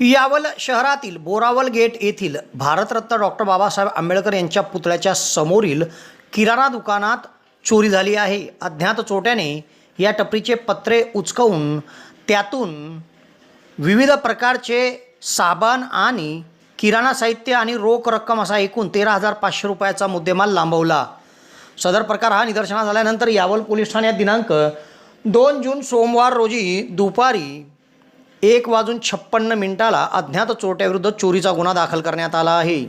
यावल शहरातील बोरावल गेट येथील भारतरत्न डॉक्टर बाबासाहेब आंबेडकर यांच्या पुतळ्याच्या समोरील किराणा दुकानात चोरी झाली आहे. अज्ञात चोट्याने या टपरीचे पत्रे उचकवून त्यातून विविध प्रकारचे साबण आणि किराणा साहित्य आणि रोख रक्कम असा एकूण तेरा हजार पाचशे रुपयाचा मुद्देमाल लांबवला. सदर प्रकार हा निदर्शनास आल्यानंतर यावल पोलीस ठाण्यात दिनांक दोन जून सोमवार रोजी दुपारी एक वाजून छप्पन्न मिनिटाला अज्ञात चोरट्याविरुद्ध चोरीचा गुन्हा दाखल करण्यात आला आहे.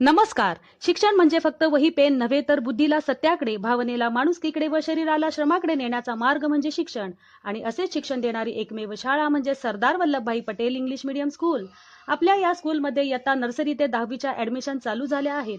नमस्कार. शिक्षण म्हणजे फक्त वही पेन नव्हे तर बुद्धीला सत्याकडे भावनेला माणुसकीकडे व शरीराला श्रमाकडे नेण्याचा मार्ग म्हणजे शिक्षण. आणि असेच शिक्षण देणारी एकमेव शाळा म्हणजे Sardar Vallabhbhai Patel English medium school. आपल्या या स्कूलमध्ये इयत्ता नर्सरी ते दहावीच्या ऍडमिशन चालू झाल्या आहेत.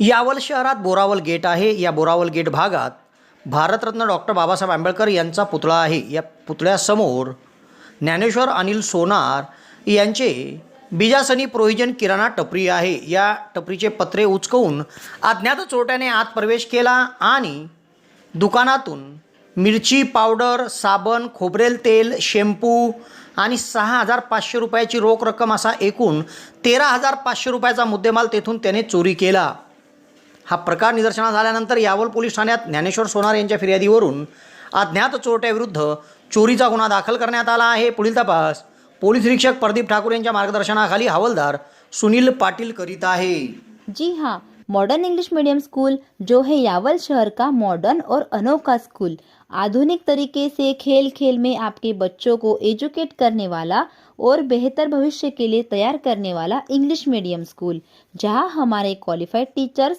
यावल शहरात बोरावल गेट आहे. या बोरावल गेट भागात भारतरत्न डॉक्टर बाबासाहेब आंबेडकर यांचा पुतळा आहे. या पुतळ्यासमोर ज्ञानेश्वर अनिल सोनार यांचे बिजासनी प्रोहिजन किराणा टपरी आहे. या टपरीचे पत्रे उचकवून अज्ञात चोरट्याने आत प्रवेश केला आणि दुकानातून मिरची पावडर साबण खोबरेल तेल शॅम्पू आणि सहा हजार पाचशे रुपयाची रोख रक्कम असा एकूण तेरा हजार पाचशे रुपयाचा मुद्देमाल तेथून त्याने चोरी केला. हा प्रकार निदर्शनास आल्यानंतर यावल पोलीस ठाण्यात ज्ञानेश्वर सोनार यांच्या फिर्यादीवरून अज्ञात चोरट्याविरुद्ध चोरीचा गुन्हा दाखल करण्यात आला आहे. पुढील तपास. पोलीस निरीक्षक प्रदीप ठाकूर यांच्या मार्गदर्शनाखाली हवालदार सुनील पाटील करीत आहे. जी हाँ मॉडर्न इंग्लिश मीडियम स्कूल जो है यावल शहर का मॉडर्न और अनोखा स्कूल आधुनिक तरीके से खेल खेल में आपके बच्चों को एजुकेट करने वाला और बेहतर भविष्य के लिए तैयार करने वाला इंग्लिश मीडियम स्कूल जहां हमारे क्वालिफाइड टीचर्स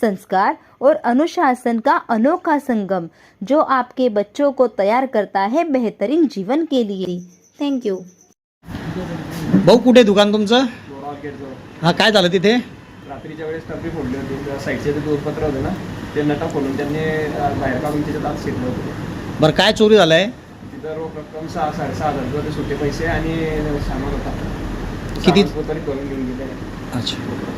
संस्कार और अनुशासन का अनोखा संगम जो आपके बच्चों को तैयार करता है बेहतरीन जीवन के लिए। थैंक यू भाऊ कुठे दुकान तुमचं? हां काय झालं तिथे? रात्रीच्या वेळेस टपरी फोडली होती. साईडचे जे दूरपत्र होते ना ते नटा खोलून त्यांनी बाहेर काढून त्याच्यात आत शिरलं होतं. बरं काय चोरी झालं आहे तिथं रोख रक्कम सहा साडेसहा हजार रुपये होते सुट्टे पैसे आणि सामान होता. किती? करून घेऊन गेले. अच्छा.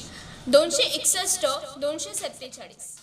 दोनशे एकसष्ट दोनशे सत्तेचाळीस.